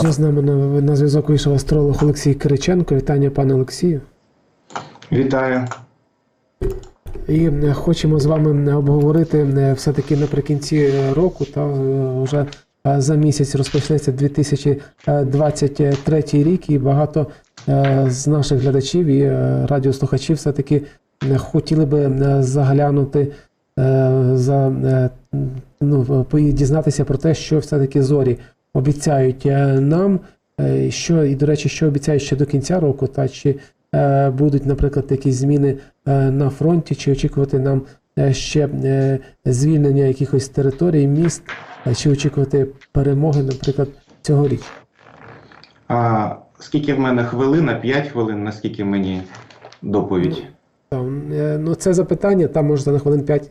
Отже, з нами на, на зв'язок вийшов астролог Олексій Кириченко. Вітання, пане Олексію. Вітаю. І хочемо з вами обговорити все-таки наприкінці е, року, та е, вже е, за місяць розпочнеться 2023 рік, і багато з наших глядачів і радіослухачів все-таки хотіли би заглянути за ну, дізнатися про те, що все-таки зорі обіцяють е, нам. Е, Що і до речі, що обіцяють ще до кінця року, та чи е, будуть, наприклад, якісь зміни на фронті, чи очікувати нам ще звільнення якихось територій, міст, чи очікувати перемоги, наприклад, цьогоріч? А скільки в мене хвилина? 5 хвилин, наскільки мені доповідь? Ну, це запитання, там може на хвилин 5.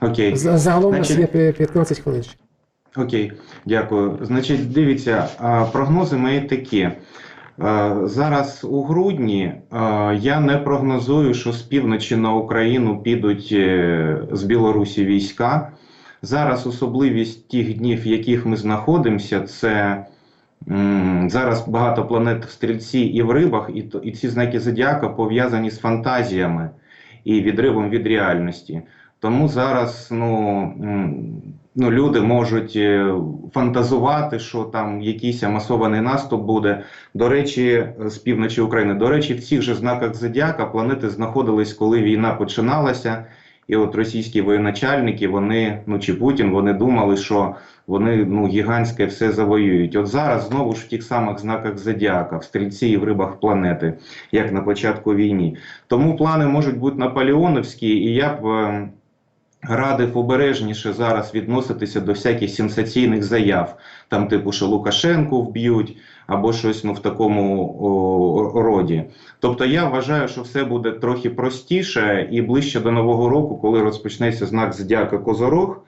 Окей. Загалом у нас є пі- 15 хвилин. Окей, дякую. Значить, дивіться, прогнози мої такі. Зараз у грудні я не прогнозую, що з півночі на Україну підуть е, з Білорусі війська. Зараз особливість тих днів, в яких ми знаходимося, це зараз багато планет в стрільці і в рибах, і, ці знаки зодіака пов'язані з фантазіями і відривом від реальності. Тому зараз ну, ну, люди можуть е, фантазувати, що там якийсь масований наступ буде. До речі, з півночі України. До речі, в цих же знаках зодіака планети знаходились, коли війна починалася. І от російські воєначальники, вони, ну чи Путін, вони думали, що вони ну гігантське все завоюють. От зараз знову ж в тих самих знаках зодіака, в стрільці і в рибах планети, як на початку війни. Тому плани можуть бути наполеоновські, і я б е, радив обережніше зараз відноситися до всяких сенсаційних заяв, там, типу, що Лукашенку вб'ють, або щось ну, в такому о, роді. Тобто я вважаю, що все буде трохи простіше і ближче до Нового року, коли розпочнеться знак Зодіака Козорог,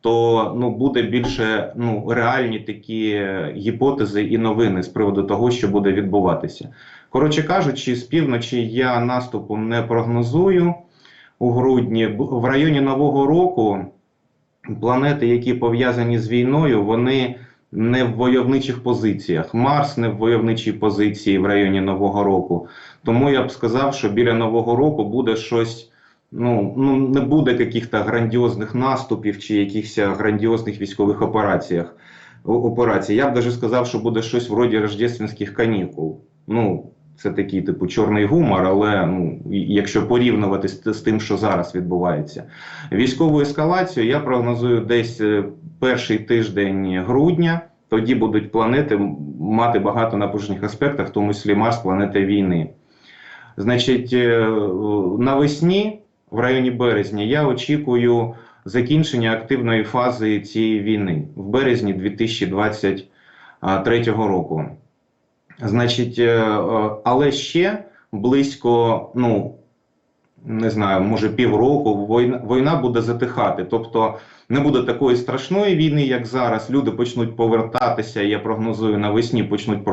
то ну, буде більше ну, реальні такі гіпотези і новини з приводу того, що буде відбуватися. Коротше кажучи, з півночі я наступу не прогнозую у грудні. В районі Нового року планети, які пов'язані з війною, вони не в войовничих позиціях. Марс не в войовничій позиції в районі Нового року. Тому я б сказав, що біля Нового року буде щось. Ну, ну не буде якихось грандіозних наступів чи якихось грандіозних військових операціях. операцій. Я б навіть сказав, що буде щось вроді рождественських канікул. Ну, це такий типу чорний гумор, але ну, якщо порівнювати з, з тим, що зараз відбувається. Військову ескалацію я прогнозую десь е, перший тиждень грудня. Тоді будуть планети мати багато напружених аспектів, в тому числі Марс, планета війни. Значить, е, навесні, в районі березня, я очікую закінчення активної фази цієї війни в березні 2023 року. Значить, е, е, але ще близько, ну не знаю, може півроку війна, війна буде затихати. Тобто не буде такої страшної війни, як зараз. Люди почнуть повертатися. Я прогнозую навесні, почнуть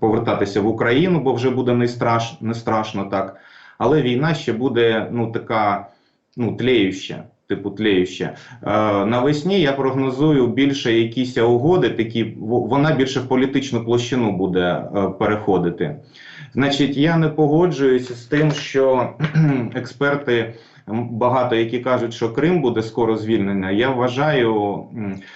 повертатися в Україну, бо вже буде не, страш, не страшно так. Але війна ще буде ну така ну тлеюща. Типу тлеюща. Е, навесні я прогнозую більше якісь угоди, такі вона більше в політичну площину буде е, переходити. Значить, я не погоджуюся з тим, що експерти багато які кажуть, що Крим буде скоро звільнений. Я вважаю,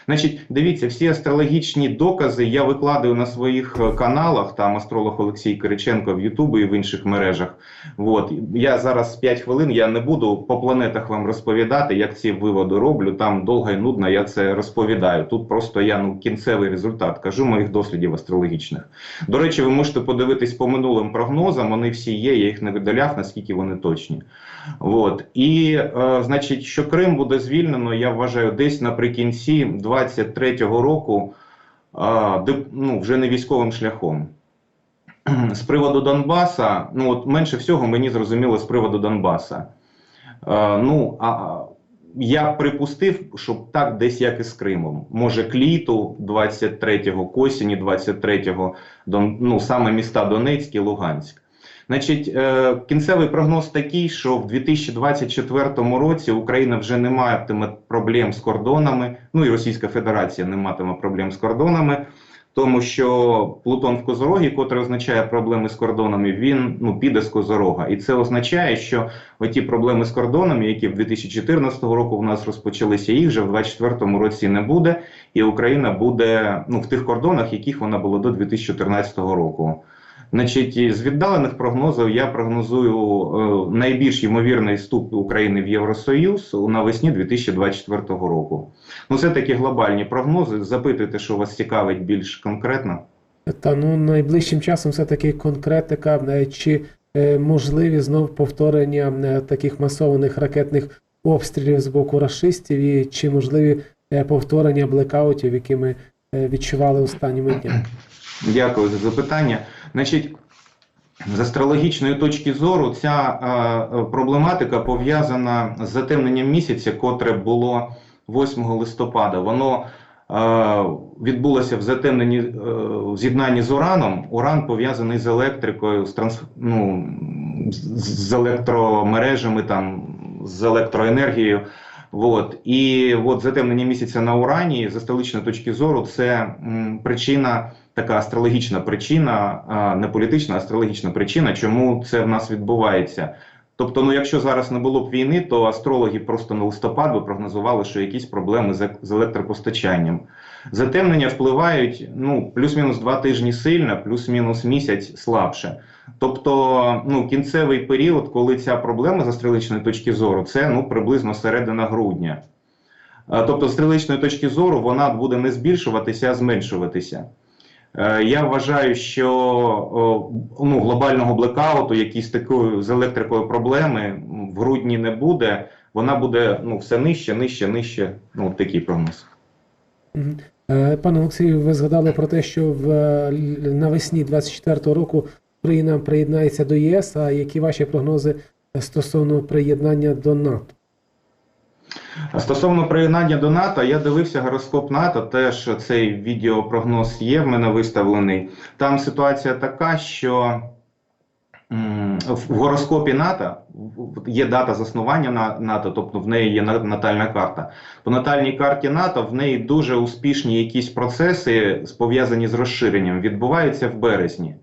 значить, дивіться, всі астрологічні докази я викладаю на своїх е, каналах. Там астролог Олексій Кириченко в Ютубі і в інших мережах. От я зараз 5 хвилин. Я не буду по планетах вам розповідати, як ці виводи роблю. Там довго і нудно я це розповідаю. Тут просто я ну кінцевий результат кажу моїх дослідів астрологічних. До речі, ви можете подивитись по минулим прогнозам. Вони всі є. Я їх не видаляв, наскільки вони точні. От і е, значить, що Крим буде звільнено, я вважаю, десь наприкінці 23-го року, ну вже не військовим шляхом. З приводу Донбаса, ну от менше всього мені зрозуміло з приводу Донбаса. Е, ну а я припустив, щоб так десь як і з Кримом. Може, к літу 23-го, к осені 23-го, ну саме міста Донецьк і Луганськ. Значить, е, кінцевий прогноз такий, що в 2024 році Україна вже не матиме проблем з кордонами, ну і Російська Федерація не матиме проблем з кордонами. Тому що Плутон в Козорогі, котрий означає проблеми з кордонами, він ну піде з Козорога, і це означає, що оті проблеми з кордонами, які в 2014 року в нас розпочалися, їх вже в 2024 році не буде, і Україна буде ну в тих кордонах, яких вона була до 2014 року. Значить, з віддалених прогнозів я прогнозую е, найбільш ймовірний вступ України в Євросоюз у навесні 2024 року. Ну, це такі глобальні прогнози. Запитуйте, що вас цікавить більш конкретно. Та ну найближчим часом все-таки конкретика, е, чи е, можливі знов повторення таких масованих ракетних обстрілів з боку рашистів, і чи можливі повторення блекаутів, які ми відчували останніми днями? Дякую за запитання. Значить, з астрологічної точки зору, ця е, проблематика пов'язана з затемненням місяця, котре було 8 листопада. Воно е, відбулося в затемненні е, з'єднанні з Ураном. Уран пов'язаний з електрикою, з, транс, ну, з електромережами, там, з електроенергією. От. І от затемнення місяця на Урані за столичної точки зору це причина, така астрологічна причина, не політична, а астрологічна причина, чому це в нас відбувається. Тобто, ну якщо зараз не було б війни, то астрологи просто на листопад би прогнозували, що якісь проблеми з, електропостачанням. Затемнення впливають ну, плюс-мінус два тижні сильно, плюс-мінус місяць слабше. Тобто, ну, кінцевий період, коли ця проблема з астрологічної точки зору, це ну, приблизно середина грудня. Е, Тобто, з стріличної точки зору вона буде не збільшуватися, а зменшуватися. Е, Я вважаю, що ну, глобального блекауту, якісь такої з електрикою проблеми в грудні не буде. Вона буде ну, все нижче, нижче, нижче. Ну, такий прогноз. Е, Пане Олексію, ви згадали про те, що в е, навесні 24-го року Україна приєднається до ЄС. А які ваші прогнози стосовно приєднання до НАТО? Стосовно приєднання до НАТО, я дивився гороскоп НАТО. Теж цей відеопрогноз є в мене виставлений. Там ситуація така, що в гороскопі НАТО є дата заснування НАТО, тобто в неї є натальна карта. По натальній карті НАТО в неї дуже успішні якісь процеси, пов'язані з розширенням, відбуваються в березні.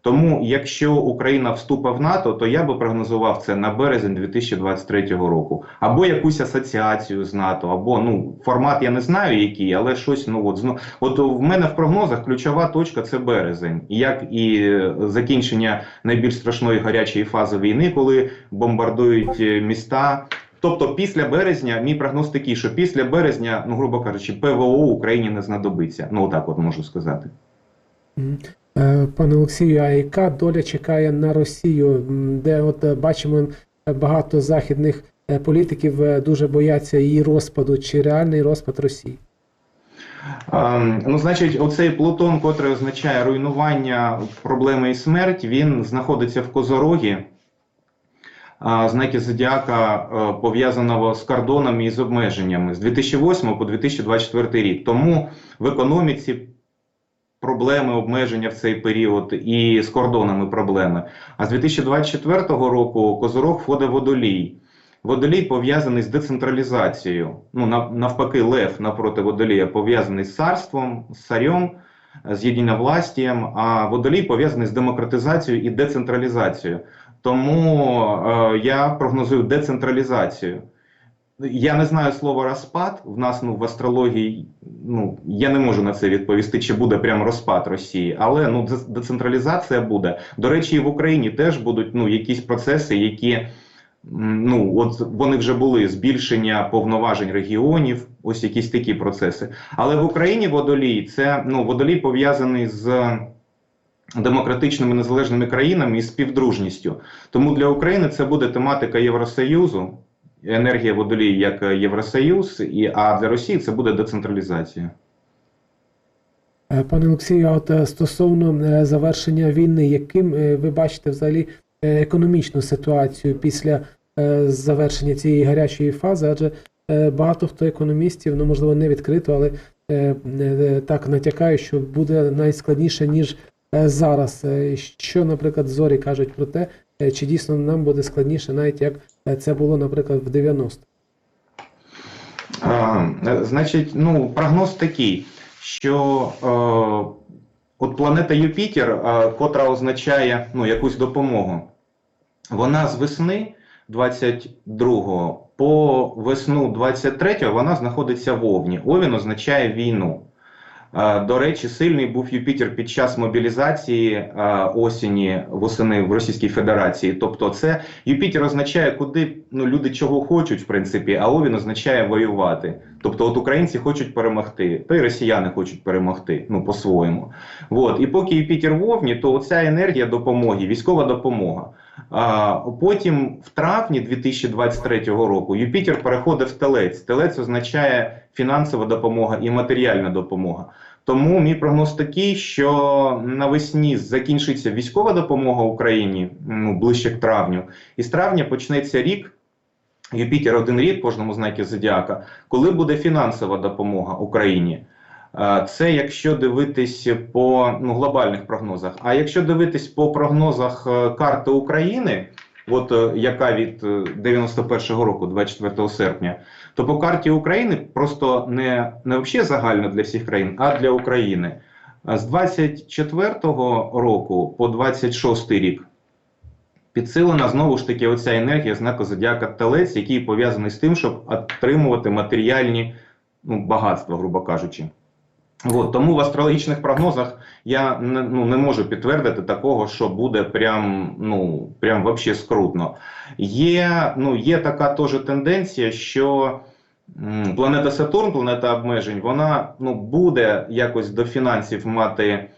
Тому, якщо Україна вступить в НАТО, то я би прогнозував це на березень 2023 року, або якусь асоціацію з НАТО, або ну формат я не знаю, який, але щось ну от зно от в мене в прогнозах ключова точка це березень, як і закінчення найбільш страшної гарячої фази війни, коли бомбардують е, міста. Тобто, після березня, мій прогноз такий, що після березня, ну грубо кажучи, ПВО Україні не знадобиться. Ну отак, от можу сказати. Е, Пане Олексію, а яка доля чекає на Росію, де от е, бачимо е, багато західних політиків дуже бояться її розпаду, чи реальний розпад Росії? Ем, Ну, значить, оцей Плутон, котрий означає руйнування, проблеми і смерть, він знаходиться в Козорогі. Знаки зодіака пов'язаного з кордонами і з обмеженнями з 2008 по 2024 рік. Тому в економіці проблеми обмеження в цей період і з кордонами проблеми. А з 2024 року Козорог входить водолій. Водолій пов'язаний з децентралізацією. Ну, навпаки, Лев напроти Водолія пов'язаний з царством, з царем, з єдиновластієм, а Водолій пов'язаний з демократизацією і децентралізацією. Тому е, я прогнозую децентралізацію. Я не знаю слова розпад. В нас ну, в астрології ну, я не можу на це відповісти, чи буде прям розпад Росії, але ну, дец- децентралізація буде. До речі, і в Україні теж будуть ну, якісь процеси, які ну, от вони вже були збільшення повноважень регіонів, ось якісь такі процеси. Але в Україні водолій це ну, водолій пов'язаний з демократичними незалежними країнами і співдружністю. Тому для України це буде тематика Євросоюзу, енергія водолій як е, Євросоюз, і, а для Росії це буде децентралізація. Е, Пане Олексію, от е, стосовно завершення війни, яким ви бачите взагалі економічну ситуацію після завершення цієї гарячої фази? Адже багато хто економістів, ну можливо, не відкрито, але так натякає, що буде найскладніше ніж зараз. Що, наприклад, зорі кажуть про те, чи дійсно нам буде складніше, навіть як це було, наприклад, в 90-х? Е, значить, ну, прогноз такий, що от планета Юпітер, е, котра означає ну, якусь допомогу, вона з весни 22 по весну 23 вона знаходиться в Овні. Овін означає війну. До речі, сильний був Юпітер під час мобілізації осені восени в Російській Федерації. Тобто, це Юпітер означає, куди ну, люди чого хочуть, в принципі, а Овін означає воювати. Тобто, от українці хочуть перемогти, то й росіяни хочуть перемогти, ну по-своєму. От. І поки Юпітер в Овні, то оця енергія допомоги, військова допомога. Потім, в травні 2023 року, Юпітер переходить в телець. Телець означає фінансова допомога і матеріальна допомога. Тому мій прогноз такий, що навесні закінчиться військова допомога Україні ну, ближче к травню, і з травня почнеться рік. Юпітер один рік кожному знакі зодіака, коли буде фінансова допомога Україні. Е, Це якщо дивитись по ну, глобальних прогнозах. А якщо дивитись по прогнозах е, карти України, от е, яка від е, 91-го року, 24 серпня, то по карті України просто не, не взагалі загально для всіх країн, а для України. З 24-го року по 26 рік підсилена знову ж таки оця енергія знаку зодіака Телець, який пов'язаний з тим, щоб отримувати матеріальні ну, багатства, грубо кажучи. От, тому в астрологічних прогнозах я не, ну, не можу підтвердити такого, що буде прям, ну, прям вообще скрутно. Є, ну, є така теж тенденція, що планета Сатурн, планета обмежень, вона ну, буде якось до фінансів мати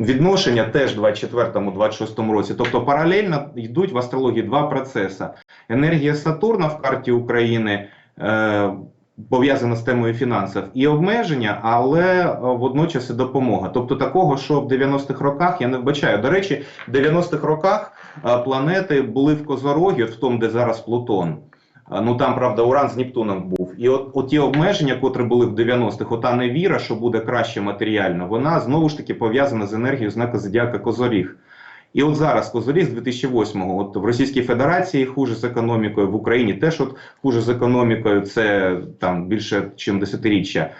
відношення теж в 24-26 році. Тобто паралельно йдуть в астрології два процеси. Енергія Сатурна в карті України. Е, пов'язана з темою фінансів і обмеження, але е, водночас і допомога. Тобто такого, що в 90-х роках я не вбачаю. До речі, в 90-х роках е, планети були в Козорогі, от в тому, де зараз Плутон. Е, Ну там, правда, Уран з Нептуном був. І от, от ті обмеження, котрі були в 90-х, ота невіра, що буде краще матеріально, вона знову ж таки пов'язана з енергією знака Зодіака Козоріг. І от зараз Козоріг з 2008-го, от в Російській Федерації хуже з економікою, в Україні теж от хуже з економікою, це там більше, ніж десятиріччя.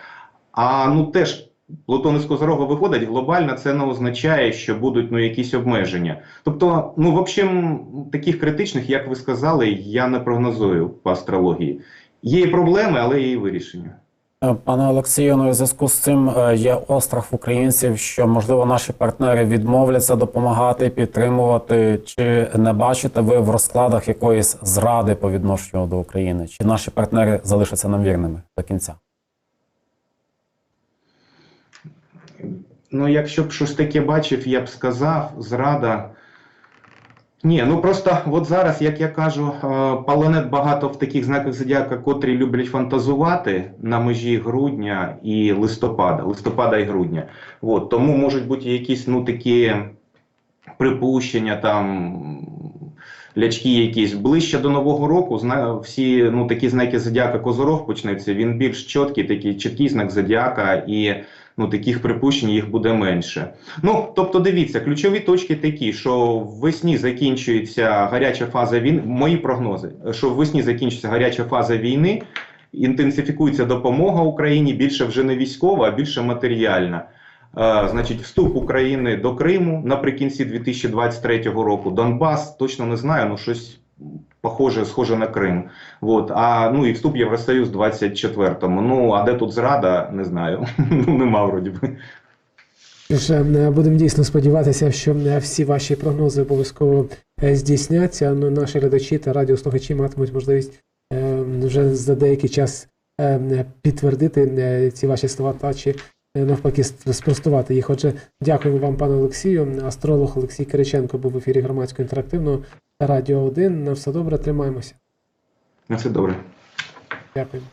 А ну теж Плутон із Козорога виходить, глобально це не означає, що будуть ну, якісь обмеження. Тобто, ну, в общем, таких критичних, як ви сказали, я не прогнозую по астрології. Є проблеми, але є і вирішення. Е, Пане Олексію, ну, у зв'язку з цим е, є острах українців, що можливо наші партнери відмовляться допомагати, підтримувати. Чи не бачите ви в розкладах якоїсь зради по відношенню до України? Чи наші партнери залишаться нам вірними до кінця? Ну, якщо б щось таке бачив, я б сказав, зрада. Ні, ну просто от зараз, як я кажу, е, планет багато в таких знаках зодіака, котрі люблять фантазувати на межі грудня і листопада, листопада і грудня. От, тому можуть бути якісь ну такі припущення, там лячки якісь. Ближче до Нового року всі ну, такі знаки зодіака Козорог почнеться. Він більш чіткий, такий чіткий знак зодіака, і ну, таких припущень їх буде менше. Ну, тобто, дивіться, ключові точки такі, що весні закінчується гаряча фаза війни. Мої прогнози, що весні закінчиться гаряча фаза війни, інтенсифікується допомога Україні більше вже не військова, а більше матеріальна. Е, Значить, вступ України до Криму наприкінці 2023 року. Донбас точно не знаю, ну щось похоже, схоже на Крим. Вот. А ну і вступ Євросоюз 24-му. Ну а де тут зрада, не знаю. Ну нема вроді би. Е, будемо дійсно сподіватися, що е, всі ваші прогнози обов'язково е, здійсняться. Ну, наші глядачі та радіослухачі матимуть можливість вже за деякий час підтвердити ці ваші слова та чи навпаки спростувати їх. Отже, дякуємо вам, пане Олексію. Астролог Олексій Кириченко був в ефірі громадського інтерактивного Радіо 1. На все добре, тримаємося. На все добре. Дякуємо.